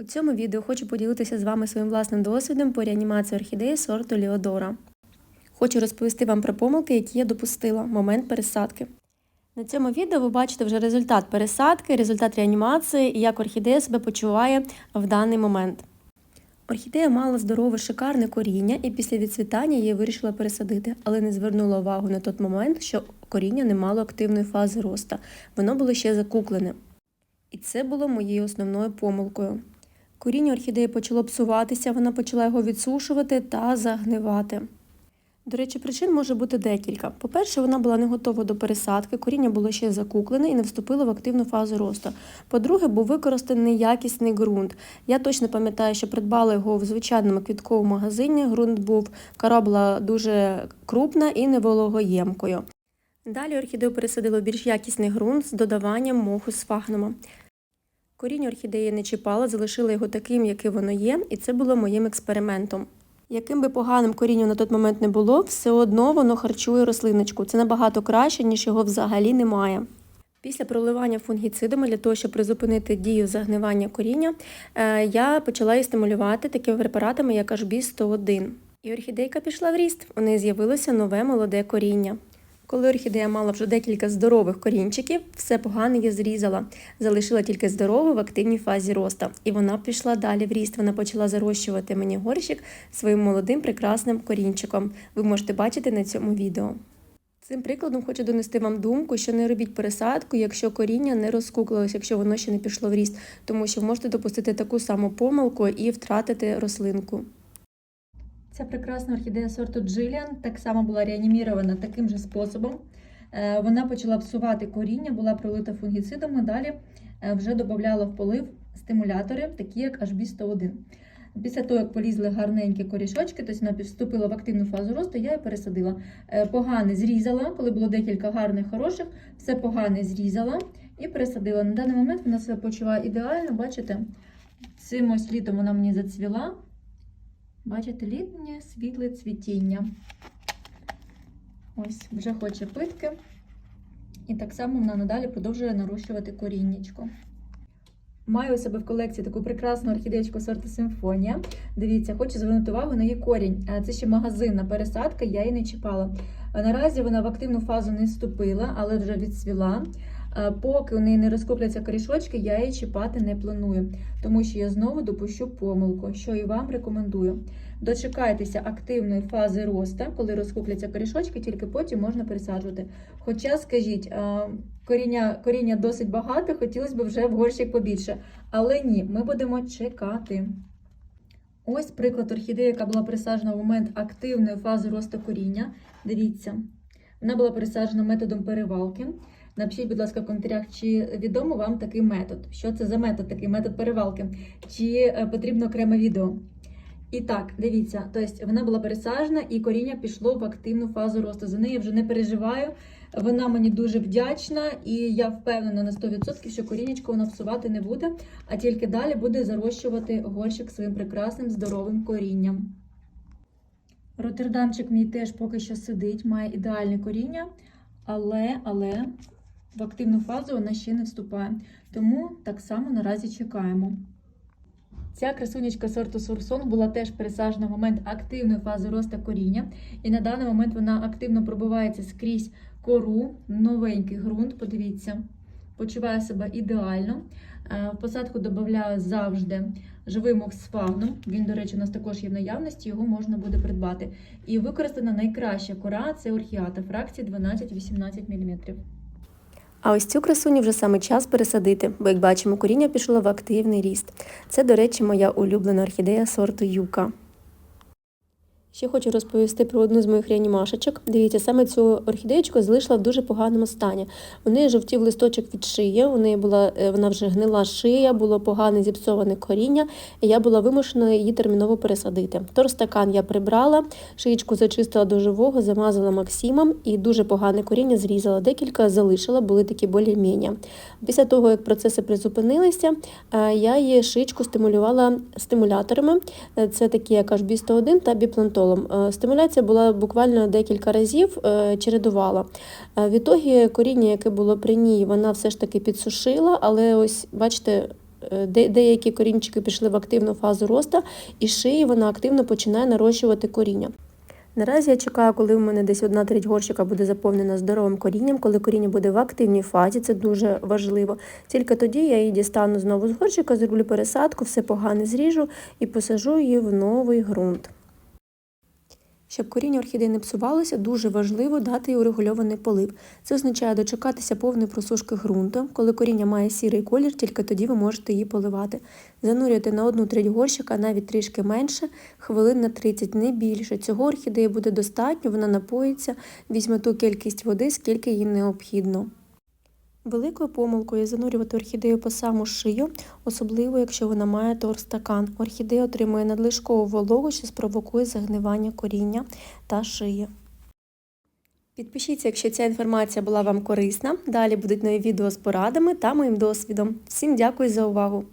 У цьому відео хочу поділитися з вами своїм власним досвідом по реанімації орхідеї сорту Ліодора. Хочу розповісти вам про помилки, які я допустила в момент пересадки. На цьому відео ви бачите вже результат пересадки, результат реанімації і як орхідея себе почуває в даний момент. Орхідея мала здорове, шикарне коріння, і після відцвітання її вирішила пересадити, але не звернула увагу на той момент, що коріння не мало активної фази росту. Воно було ще закуклене. І це було моєю основною помилкою. Коріння орхідеї почало псуватися, вона почала його відсушувати та загнивати. До речі, причин може бути декілька. По-перше, вона була не готова до пересадки, коріння було ще закуклене і не вступило в активну фазу росту. По-друге, був використаний якісний ґрунт. Я точно пам'ятаю, що придбала його в звичайному квітковому магазині. Ґрунт був, кора була дуже крупна і невологоємкою. Далі орхідею пересадили в більш якісний ґрунт з додаванням моху з фагнума. Коріння орхідеї не чіпала, залишила його таким, яким воно є, і це було моїм експериментом. Яким би поганим корінням на той момент не було, все одно воно харчує рослиночку. Це набагато краще, ніж його взагалі немає. Після проливання фунгіцидами для того, щоб призупинити дію загнивання коріння, е, я почала її стимулювати такими препаратами, як HB101. І орхідейка пішла в ріст. У неї з'явилося нове молоде коріння. Коли орхідея мала вже декілька здорових корінчиків, все погане я зрізала, залишила тільки здорову в активній фазі росту. І вона пішла далі в ріст. Вона почала зарощувати мені горщик своїм молодим прекрасним корінчиком. Ви можете бачити на цьому відео. Цим прикладом хочу донести вам думку, що не робіть пересадку, якщо коріння не розкуклилось, якщо воно ще не пішло в ріст, тому що можете допустити таку саму помилку і втратити рослинку. Ця прекрасна орхідея сорту Джиліан так само була реанімірована таким же способом. Е, Вона почала псувати коріння, була пролита фунгіцидами. Далі е, вже додавала в полив стимулятори, такі як HB101. Після того, як полізли гарненькі корішочки, тобто вона вступила в активну фазу росту, я її пересадила. Е, Погане зрізала, коли було декілька гарних, хороших, все погане зрізала і пересадила. На даний момент вона себе почуває ідеально, бачите? Цим ось літом вона мені зацвіла. Бачите, літнє світле цвітіння. Ось, вже хоче питки. І так само вона надалі продовжує нарощувати коріннячко. Маю у себе в колекції таку прекрасну орхідеєчку сорту Симфонія. Дивіться, хочу звернути увагу на її корінь. Е, Це ще магазинна пересадка, я її не чіпала. Е, Наразі вона в активну фазу не вступила, але вже відцвіла. Е, Поки у неї не розкупляться корішочки, я її чіпати не планую, тому що я знову допущу помилку, що і вам рекомендую. Дочекайтеся активної фази росту, коли розкупляться корішочки, тільки потім можна пересаджувати. Хоча, скажіть, е, коріння, коріння досить багато, хотілося б вже в горщик побільше. Але ні, ми будемо чекати. Ось приклад орхідеї, яка була присаджена в момент активної фази росту коріння. Дивіться, вона була присаджена методом перевалки. Напишіть, будь ласка, в коментарях, чи відомо вам такий метод. Що це за метод, такий метод перевалки? Чи е, потрібно окреме відео? І так, дивіться, тобто вона була пересаджена і коріння пішло в активну фазу росту. За неї я вже не переживаю. Вона мені дуже вдячна, і я впевнена на 100%, що корінечко вона псувати не буде, а тільки далі буде зарощувати горщик своїм прекрасним здоровим корінням. Роттердамчик мій теж поки що сидить, має ідеальне коріння, але, але в активну фазу вона ще не вступає. Тому так само наразі чекаємо. Ця красунечка сорту Сурсон була теж пересаджена в момент активної фази росту коріння. І на даний момент вона активно пробивається скрізь кору, новенький ґрунт. Подивіться, почуває себе ідеально. Е, В посадку додаю завжди живий мох з фагном. Він, до речі, у нас також є в наявності, його можна буде придбати. І використана найкраща кора це орхіата фракції 12-18 мм. А ось цю красуню вже саме час пересадити, бо, як бачимо, коріння пішло в активний ріст. Це, до речі, моя улюблена орхідея сорту Юка. Ще хочу розповісти про одну з моїх реанімашечок. Дивіться, саме цю орхідеєчку залишила в дуже поганому стані. У неї жовтів листочок від шиї, у неї була е, вона вже гнила шия, було погане зіпсоване коріння, і я була вимушена її терміново пересадити. Торстакан я прибрала, шиєчку зачистила до живого, замазала максимом і дуже погане коріння зрізала. Декілька залишила, були такі болі-міння. Після того, як процеси призупинилися, е, я її шиєчку стимулювала стимуляторами. Е, Це такі як HB101 та біплантол столом. Е, Стимуляція була буквально декілька разів, е, чередувала. Е, В ітогі коріння, яке було при ній, вона все ж таки підсушила, але ось, бачите, деякі корінчики пішли в активну фазу росту, і шиї вона активно починає нарощувати коріння. Наразі я чекаю, коли в мене десь одна треть горщика буде заповнена здоровим корінням, коли коріння буде в активній фазі, це дуже важливо. Тільки тоді я її дістану знову з горщика, зроблю пересадку, все погане зріжу і посажу її в новий ґрунт. Щоб коріння орхідеї не псувалося, дуже важливо дати їй урегульований полив. Це означає дочекатися повної просушки ґрунту. Коли коріння має сірий колір, тільки тоді ви можете її поливати. Занурюйте на одну треть горщика, навіть трішки менше, хвилин на 30, не більше. Цього орхідеї буде достатньо, вона напоїться, візьме ту кількість води, скільки їй необхідно. Великою помилкою є занурювати орхідею по саму шию, особливо якщо вона має торстакан. Орхідея отримує надлишкову вологу, що спровокує загнивання коріння та шиї. Підпишіться, якщо ця інформація була вам корисна. Далі будуть нові відео з порадами та моїм досвідом. Всім дякую за увагу!